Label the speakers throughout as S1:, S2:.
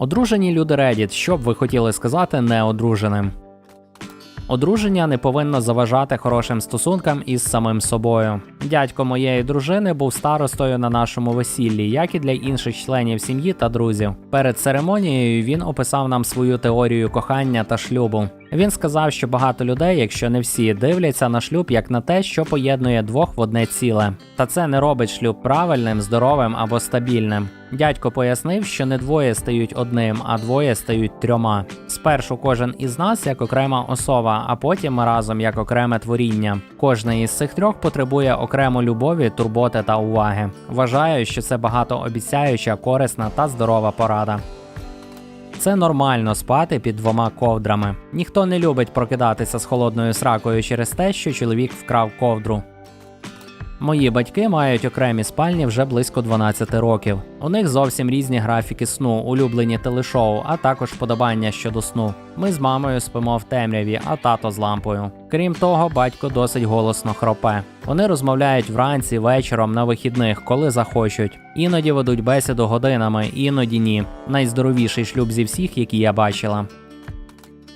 S1: Одружені люди Reddit, що б ви хотіли сказати неодруженим? Одруження не повинно заважати хорошим стосункам із самим собою. Дядько моєї дружини був старостою на нашому весіллі, як і для інших членів сім'ї та друзів. Перед церемонією він описав нам свою теорію кохання та шлюбу. Він сказав, що багато людей, якщо не всі, дивляться на шлюб як на те, що поєднує двох в одне ціле. Та це не робить шлюб правильним, здоровим або стабільним. Дядько пояснив, що не двоє стають одним, а двоє стають трьома. Спершу кожен із нас як окрема особа, а потім разом як окреме творіння. Кожне із цих трьох потребує окремо любові, турботи та уваги. Вважаю, що це багатообіцяюча, корисна та здорова порада. Це нормально спати під двома ковдрами. Ніхто не любить прокидатися з холодною сракою через те, що чоловік вкрав ковдру. Мої батьки мають окремі спальні вже близько 12 років. У них зовсім різні графіки сну, улюблені телешоу, а також вподобання щодо сну. Ми з мамою спимо в темряві, а тато з лампою. Крім того, батько досить голосно хропе. Вони розмовляють вранці, вечором, на вихідних, коли захочуть. Іноді ведуть бесіду годинами, іноді ні. Найздоровіший шлюб зі всіх, які я бачила.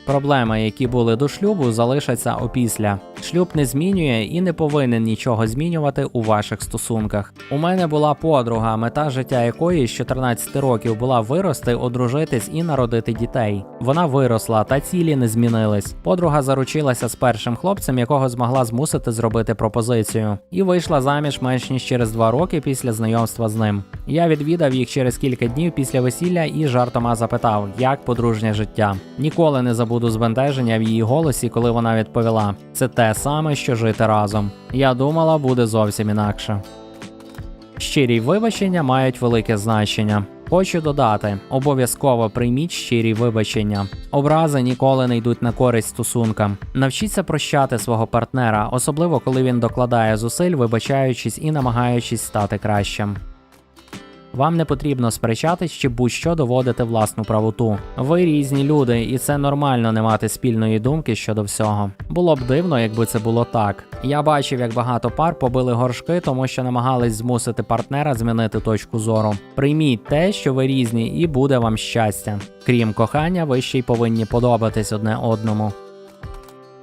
S1: Проблеми, які були до шлюбу, залишаться опісля. Шлюб не змінює і не повинен нічого змінювати у ваших стосунках. У мене була подруга, мета життя якої з 14 років була вирости, одружитись і народити дітей. Вона виросла, та цілі не змінились. Подруга заручилася з першим хлопцем, якого змогла змусити зробити пропозицію, і вийшла заміж менш ніж через два роки після знайомства з ним. Я відвідав їх через кілька днів після весілля і жартома запитав, як подружнє життя. Ніколи не забуду збентеження в її голосі, коли вона відповіла: це те саме, що жити разом. Я думала, буде зовсім інакше. Щирі вибачення мають велике значення. Хочу додати: обов'язково прийміть щирі вибачення. Образи ніколи не йдуть на користь стосункам. Навчіться прощати свого партнера, особливо коли він докладає зусиль, вибачаючись і намагаючись стати кращим. Вам не потрібно сперечатись чи будь-що доводити власну правоту. Ви різні люди, і це нормально не мати спільної думки щодо всього. Було б дивно, якби це було так. Я бачив, як багато пар побили горшки, тому що намагались змусити партнера змінити точку зору. Прийміть те, що ви різні, і буде вам щастя. Крім кохання, ви ще й повинні подобатись одне одному.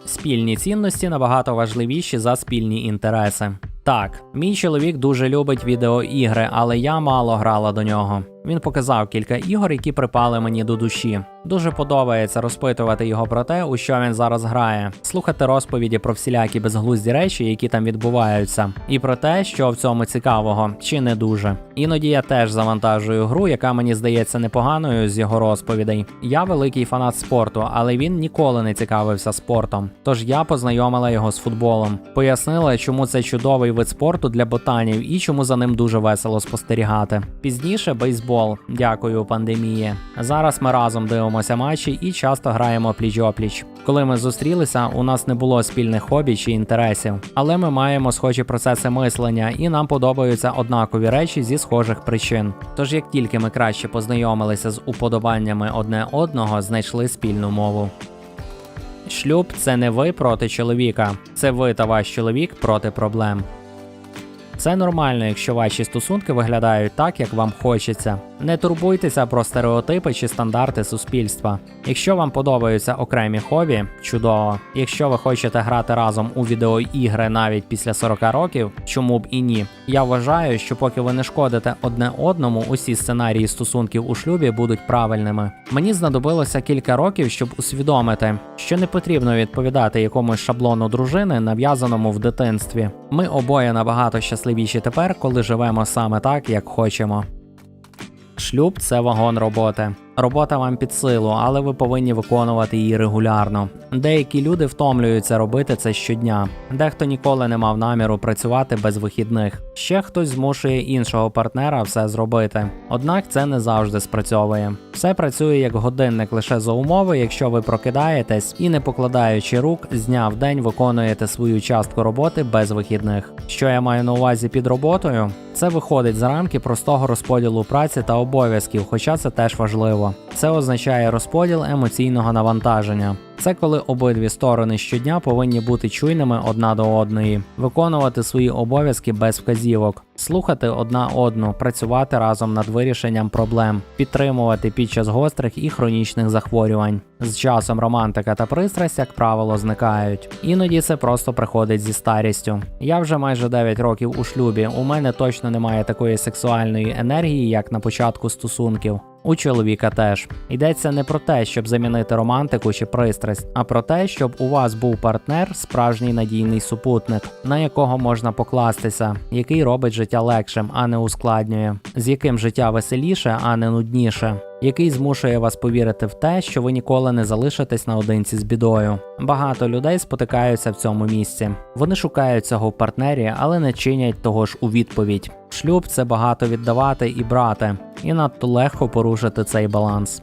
S1: Спільні цінності набагато важливіші за спільні інтереси. Так, мій чоловік дуже любить відеоігри, але я мало грала до нього. Він показав кілька ігор, які припали мені до душі. Дуже подобається розпитувати його про те, у що він зараз грає, слухати розповіді про всілякі безглузді речі, які там відбуваються, і про те, що в цьому цікавого, чи не дуже. Іноді я теж завантажую гру, яка мені здається непоганою з його розповідей. Я великий фанат спорту, але він ніколи не цікавився спортом. Тож я познайомила його з футболом, пояснила, чому це чудовий вид спорту для ботанів і чому за ним дуже весело спостерігати. Пізніше бейсбол. Дякую, пандемії. Зараз ми разом дивимося матчі і часто граємо пліч-опліч. Коли ми зустрілися, у нас не було спільних хобі чи інтересів, але ми маємо схожі процеси мислення, і нам подобаються однакові речі зі схожих причин. Тож, як тільки ми краще познайомилися з уподобаннями одне одного, знайшли спільну мову. Шлюб це не ви проти чоловіка, це ви та ваш чоловік проти проблем. Це нормально, якщо ваші стосунки виглядають так, як вам хочеться. Не турбуйтеся про стереотипи чи стандарти суспільства. Якщо вам подобаються окремі хобі, чудово. Якщо ви хочете грати разом у відеоігри навіть після 40 років, чому б і ні. Я вважаю, що поки ви не шкодите одне одному, усі сценарії стосунків у шлюбі будуть правильними. Мені знадобилося кілька років, щоб усвідомити, що не потрібно відповідати якомусь шаблону дружини, нав'язаному в дитинстві. Ми обоє набагато щасливіші тепер, коли живемо саме так, як хочемо. Шлюб це вагон роботи. Робота вам під силу, але ви повинні виконувати її регулярно. Деякі люди втомлюються робити це щодня. Дехто ніколи не мав наміру працювати без вихідних. Ще хтось змушує іншого партнера все зробити. Однак це не завжди спрацьовує. Все працює як годинник лише за умови, якщо ви прокидаєтесь і, не покладаючи рук, з дня в день виконуєте свою частку роботи без вихідних. Що я маю на увазі під роботою? Це виходить за рамки простого розподілу праці та обов'язків, хоча це теж важливо. Це означає розподіл емоційного навантаження. Це коли обидві сторони щодня повинні бути чуйними одна до одної, виконувати свої обов'язки без вказівок, слухати одна одну, працювати разом над вирішенням проблем, підтримувати під час гострих і хронічних захворювань. З часом романтика та пристрасть, як правило, зникають. Іноді це просто приходить зі старістю. Я вже майже 9 років у шлюбі. У мене точно немає такої сексуальної енергії, як на початку стосунків. У чоловіка теж йдеться не про те, щоб замінити романтику чи пристрасть, а про те, щоб у вас був партнер, справжній надійний супутник, на якого можна покластися, який робить життя легшим, а не ускладнює, з яким життя веселіше, а не нудніше. Який змушує вас повірити в те, що ви ніколи не залишитесь наодинці з бідою. Багато людей спотикаються в цьому місці. Вони шукають цього в партнері, але не чинять того ж у відповідь. Шлюб це багато віддавати і брати, і надто легко порушити цей баланс.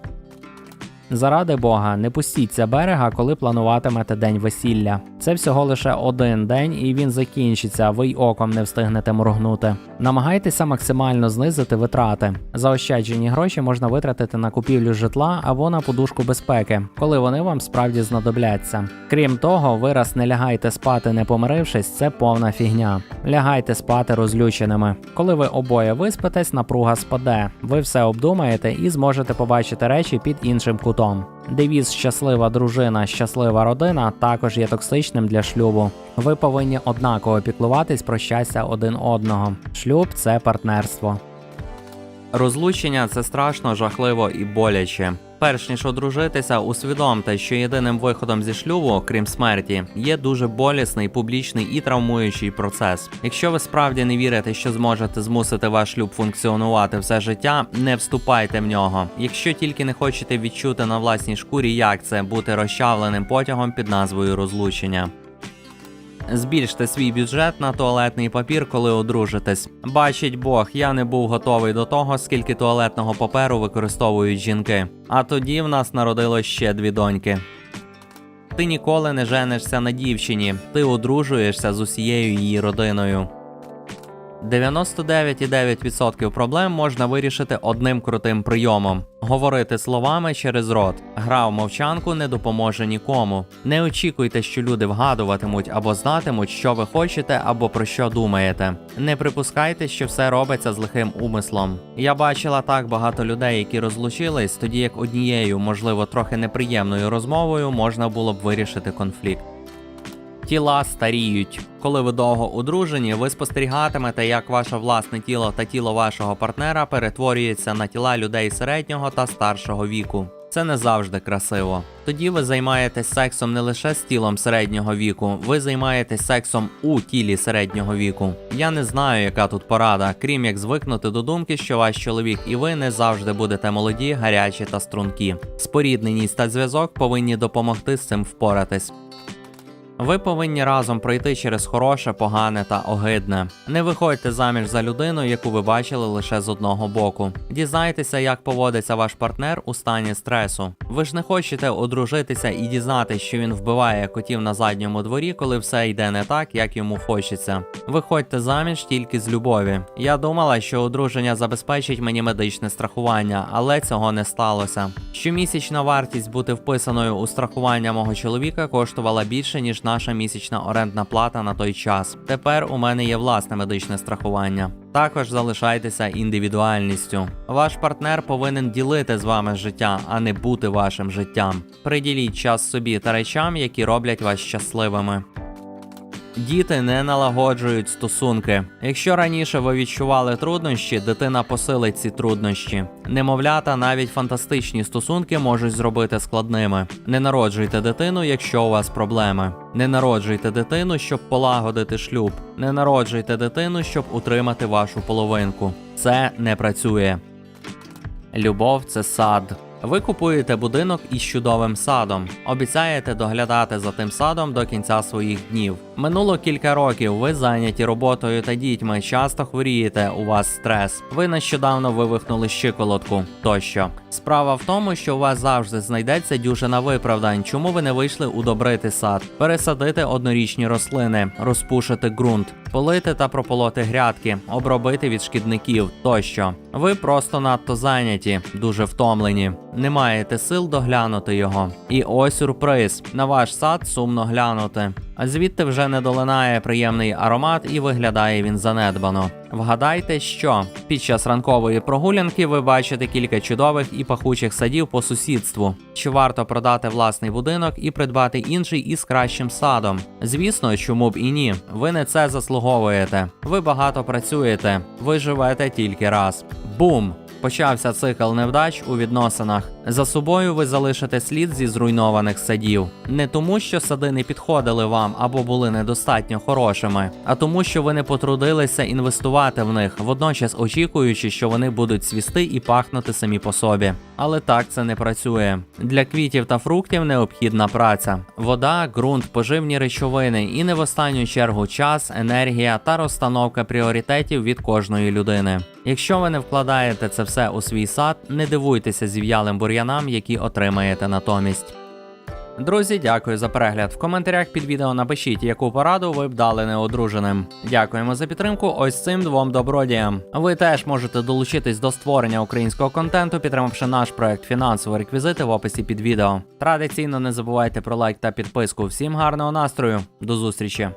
S1: Заради Бога, не пустіться берега, коли плануватимете день весілля. Це всього лише один день, і він закінчиться, ви й оком не встигнете моргнути. Намагайтеся максимально знизити витрати. Заощаджені гроші можна витратити на купівлю житла або на подушку безпеки, коли вони вам справді знадобляться. Крім того, ви раз не лягайте спати, не помирившись, це повна фігня. Лягайте спати розлюченими. Коли ви обоє виспитесь, напруга спаде. Ви все обдумаєте і зможете побачити речі під іншим кутом. Девіз щаслива дружина, щаслива родина також є токсичним для шлюбу. Ви повинні однаково піклуватись про щастя один одного. Шлюб це партнерство. Розлучення це страшно, жахливо і боляче. Перш ніж одружитися, усвідомте, що єдиним виходом зі шлюбу, крім смерті, є дуже болісний, публічний і травмуючий процес. Якщо ви справді не вірите, що зможете змусити ваш шлюб функціонувати все життя, не вступайте в нього. Якщо тільки не хочете відчути на власній шкурі, як це бути розчавленим потягом під назвою розлучення. Збільште свій бюджет на туалетний папір, коли одружитесь. Бачить Бог, я не був готовий до того, скільки туалетного паперу використовують жінки. А тоді в нас народилось ще дві доньки. Ти ніколи не женишся на дівчині, ти одружуєшся з усією її родиною. 99,9% проблем можна вирішити одним крутим прийомом: говорити словами через рот. Гра в мовчанку не допоможе нікому. Не очікуйте, що люди вгадуватимуть або знатимуть, що ви хочете або про що думаєте. Не припускайте, що все робиться з лихим умислом. Я бачила так багато людей, які розлучились, тоді як однією, можливо, трохи неприємною розмовою можна було б вирішити конфлікт. Тіла старіють. Коли ви довго одружені, ви спостерігатимете, як ваше власне тіло та тіло вашого партнера перетворюється на тіла людей середнього та старшого віку. Це не завжди красиво. Тоді ви займаєтесь сексом не лише з тілом середнього віку, ви займаєтесь сексом у тілі середнього віку. Я не знаю, яка тут порада, крім як звикнути до думки, що ваш чоловік і ви не завжди будете молоді, гарячі та стрункі. Спорідненість та зв'язок повинні допомогти з цим впоратись. Ви повинні разом пройти через хороше, погане та огидне. Не виходьте заміж за людину, яку ви бачили лише з одного боку. Дізнайтеся, як поводиться ваш партнер у стані стресу. Ви ж не хочете одружитися і дізнатися, що він вбиває котів на задньому дворі, коли все йде не так, як йому хочеться. Виходьте заміж тільки з любові. Я думала, що одруження забезпечить мені медичне страхування, але цього не сталося. Щомісячна вартість бути вписаною у страхування мого чоловіка коштувала більше ніж наша місячна орендна плата на той час. Тепер у мене є власне медичне страхування. Також залишайтеся індивідуальністю. Ваш партнер повинен ділити з вами життя, а не бути вашим життям. Приділіть час собі та речам, які роблять вас щасливими. Діти не налагоджують стосунки. Якщо раніше ви відчували труднощі, дитина посилить ці труднощі. Немовлята, навіть фантастичні стосунки можуть зробити складними. Не народжуйте дитину, якщо у вас проблеми. Не народжуйте дитину, щоб полагодити шлюб. Не народжуйте дитину, щоб утримати вашу половинку. Це не працює. Любов це сад. Ви купуєте будинок із чудовим садом. Обіцяєте доглядати за тим садом до кінця своїх днів. Минуло кілька років. Ви зайняті роботою та дітьми. Часто хворієте. У вас стрес. Ви нещодавно вивихнули щиколотку тощо. Справа в тому, що у вас завжди знайдеться дюжина виправдань, чому ви не вийшли удобрити сад, пересадити однорічні рослини, розпушити ґрунт, полити та прополоти грядки, обробити від шкідників тощо. Ви просто надто зайняті, дуже втомлені, не маєте сил доглянути його. І ось сюрприз: на ваш сад сумно глянути. А звідти вже не долинає приємний аромат і виглядає він занедбано. Вгадайте, що під час ранкової прогулянки ви бачите кілька чудових і пахучих садів по сусідству. Чи варто продати власний будинок і придбати інший із кращим садом? Звісно, чому б і ні. Ви не це заслуговуєте. Ви багато працюєте, ви живете тільки раз. Бум! Почався цикл невдач у відносинах. За собою ви залишите слід зі зруйнованих садів. Не тому, що сади не підходили вам або були недостатньо хорошими, а тому, що ви не потрудилися інвестувати в них, водночас очікуючи, що вони будуть свісти і пахнути самі по собі. Але так це не працює. Для квітів та фруктів необхідна праця, вода, ґрунт, поживні речовини і не в останню чергу час, енергія та розстановка пріоритетів від кожної людини. Якщо ви не вкладаєте це все у свій сад, не дивуйтеся зів'ялим бур'янам, які отримаєте натомість. Друзі, дякую за перегляд. В коментарях під відео напишіть, яку пораду ви б дали неодруженим. Дякуємо за підтримку ось цим двом добродіям. Ви теж можете долучитись до створення українського контенту, підтримавши наш проект фінансові реквізити в описі під відео. Традиційно не забувайте про лайк та підписку. Всім гарного настрою, до зустрічі!